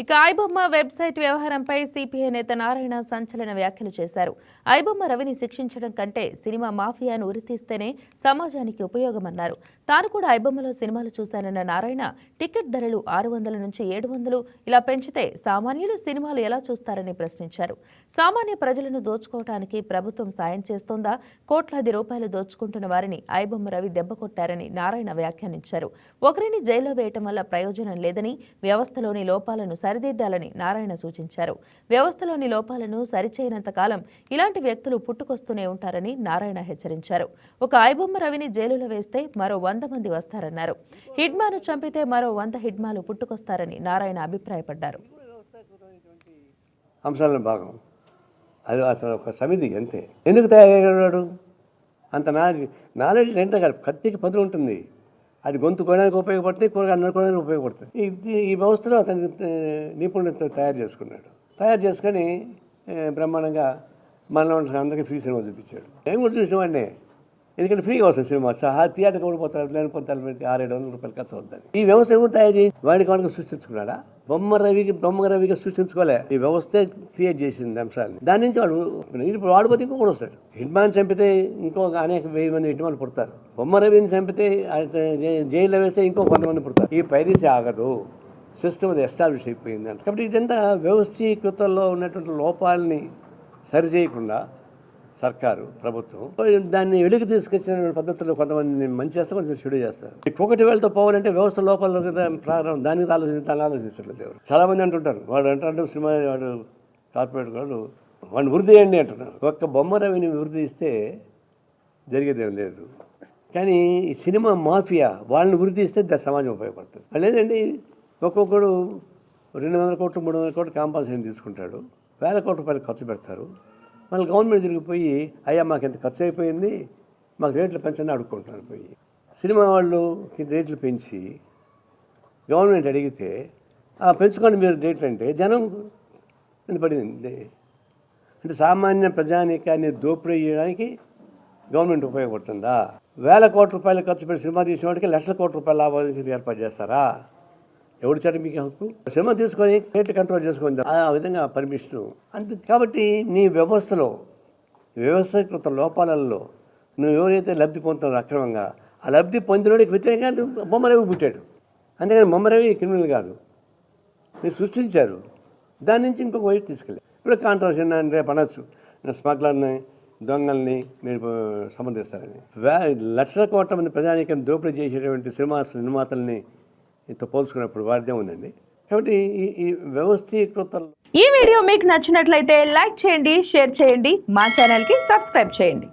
ఇక ఐబొమ్మ వెబ్సైట్ వ్యవహారంపై సిపిఐ నేత నారాయణ సంచలన వ్యాఖ్యలు చేశారు. ఐబొమ్మ రవిని శిక్షించడం కంటే సినిమా మాఫియాను ఉరితీస్తేనే సమాజానికి ఉపయోగమన్నారు. తాను కూడా ఐబొమ్మలో సినిమాలు చూశానన్న నారాయణ టికెట్ ధరలు ఆరు వందల నుంచి ఏడు వందలు ఇలా పెంచితే సామాన్యులు సినిమాలు ఎలా చూస్తారని ప్రశ్నించారు. సామాన్య ప్రజలను దోచుకోవటానికి ప్రభుత్వం సాయం చేస్తోందా? కోట్లాది రూపాయలు దోచుకుంటున్న వారిని ఐబొమ్మ రవి దెబ్బ కొట్టారని నారాయణ వ్యాఖ్యానించారు. ఒకరిని జైల్లో వేయటం వల్ల ప్రయోజనం లేదని వ్యవస్థలోని లోపాలను సరిదిద్దాలని నారాయణ సూచించారు. వ్యవస్థలోని లోపాలను సరిచేయనంత కాలం ఇలాంటి వ్యక్తులు పుట్టుకొస్తూనే ఉంటారని నారాయణ హెచ్చరించారు. ఒక ఐబొమ్మ రవిని జైలులో వేస్తే మరో వంద మంది వస్తారన్నారు. హిడ్మాను చంపితే మరో వంద హిడ్మాలు పుట్టుకొస్తారని నారాయణ అభిప్రాయపడ్డారు. అంశాల భాగం. అది అసలు ఒక సమితి అంతే. ఎందుకు తయారయ్యాడు అంత నాలెడ్జ్ నాలెడ్జ్ ఏంటో కాదు. కత్తికి పదులు ఉంటుంది అది గొంతు కొనడానికి ఉపయోగపడుతుంది కూరగాయలు నరుకోవడానికి ఉపయోగపడుతుంది. ఈ ఈ వ్యవస్థలో అతను ఆ, నిపుణులతో తయారు చేసుకున్నాడు. తయారు చేసుకొని బ్రహ్మాండంగా మనలో అందరికీ ఫ్రీ సినిమా చూపించాడు. నేను కూడా చూసేవాడిని ఎందుకంటే ఫ్రీగా వస్తుంది సినిమా. సహా థియేటర్ కూడా పోతారు లేని పొంతాలు ఆరేడు వందల రూపాయలు ఖర్చు అవుతుంది ఈ వ్యవస్థ ఎవరు తయారు చేయి? వాడికి వాడికి సృష్టించుకున్నాడా? బొమ్మ రవికి బొమ్మ రవిగా సృష్టించుకోలే. ఈ వ్యవస్థే క్రియేట్ చేసింది అంశాలని. దాని నుంచి వాడు ఇప్పుడు వాడిపోతే ఇంకొకటి వస్తాడు. హిట్మాన్ చంపితే ఇంకొక అనేక వెయ్యి మంది హిట్మాన్లు పుడతారు. బొమ్మ రవిని చంపితే జైల్లో వేస్తే ఇంకో కొంతమంది పుడతారు. ఈ పైరీసీ ఆగదు. సిస్టమ్ అది ఎస్టాబ్లిష్ అయిపోయింది అంట. కాబట్టి ఇదంతా వ్యవస్థీకృతంలో ఉన్నటువంటి లోపాలని సరిచేయకుండా సర్కారు ప్రభుత్వం. దాన్ని వెలుగు తీసుకొచ్చిన పద్ధతుల్లో కొంతమంది మంచి చేస్తారు కొంచెం చెడు చేస్తారు ఒకటి వేలతో పోవాలంటే వ్యవస్థ లోపల ప్రారంభం. దానికి ఆలోచించి ఆలోచించట్లేదు ఎవరు చాలా మంది అంటుంటారు వాడు అంటాడు సినిమా వాడు కార్పొరేట్ వాడు వాడిని వృద్ధి చేయండి అంటున్నారు. ఒక్క బొమ్మ రవిని వృద్ధి ఇస్తే జరిగేదేం లేదు. కానీ ఈ సినిమా మాఫియా వాళ్ళని వృద్ధి ఇస్తే దా- సమాజం ఉపయోగపడుతుంది. లేదండి ఒక్కొక్కడు రెండు వందల కోట్లు మూడు వందల కోట్లు కాంపల్సరీ తీసుకుంటాడు. వేల కోట్ల రూపాయలు ఖర్చు పెడతారు. మళ్ళీ గవర్నమెంట్ తిరిగిపోయి అయ్యా మాకు ఎంత ఖర్చు అయిపోయింది మాకు రేట్లు పెంచండి అడుక్కుంటున్నారు పోయి. సినిమా వాళ్ళు రేట్లు పెంచి గవర్నమెంట్ అడిగితే "ఆ, పెంచుకోండి మీరు రేట్లు అంటే జనం పడింది అంటే సామాన్య ప్రజానీకాన్ని దోపిడీ చేయడానికి గవర్నమెంట్ ఉపయోగపడుతుందా? వేల కోట్ల రూపాయలు ఖర్చు పెట్టి సినిమా తీసిన వాడికి లక్షల కోట్ల రూపాయల లాభాలు ఏర్పాటు చేస్తారా? ఎవరు చెడు మీకు హక్కు? సినిమా తీసుకొని రేట్లు కంట్రోల్ చేసుకొని ఆ విధంగా పర్మిషన్. అంతే కాబట్టి నీ వ్యవస్థలో వ్యవస్థీకృత లోపాలలో నువ్వు ఎవరైతే లబ్ధి పొందుతున్నారో అక్రమంగా ఆ లబ్ధి పొందినోడికి వ్యతిరేకంగా బొమ్మరవి పుట్టాడు. అంతేగాని బొమ్మరవి క్రిమినల్ కాదు. మీరు సృష్టించారు. దాని నుంచి ఇంకొక వైపు తీసుకెళ్ళి. ఇప్పుడు కాంట్రవర్సీ అని రేపు అనొచ్చు. స్మగ్లర్ని దొంగల్ని మీరు సమర్థిస్తారని. వే లక్షల కోట్ల మంది ప్రజానీకం దోపిడీ చేసేటువంటి సినిమా నిర్మాతల్ని ఇంత పోల్చుకున్నప్పుడు వారిదే ఉందండి. కాబట్టి ఈ ఈ వ్యవస్థీకృత ఈ వీడియో మీకు నచ్చినట్లయితే లైక్ చేయండి షేర్ చేయండి మా ఛానల్కి సబ్స్క్రైబ్ చేయండి.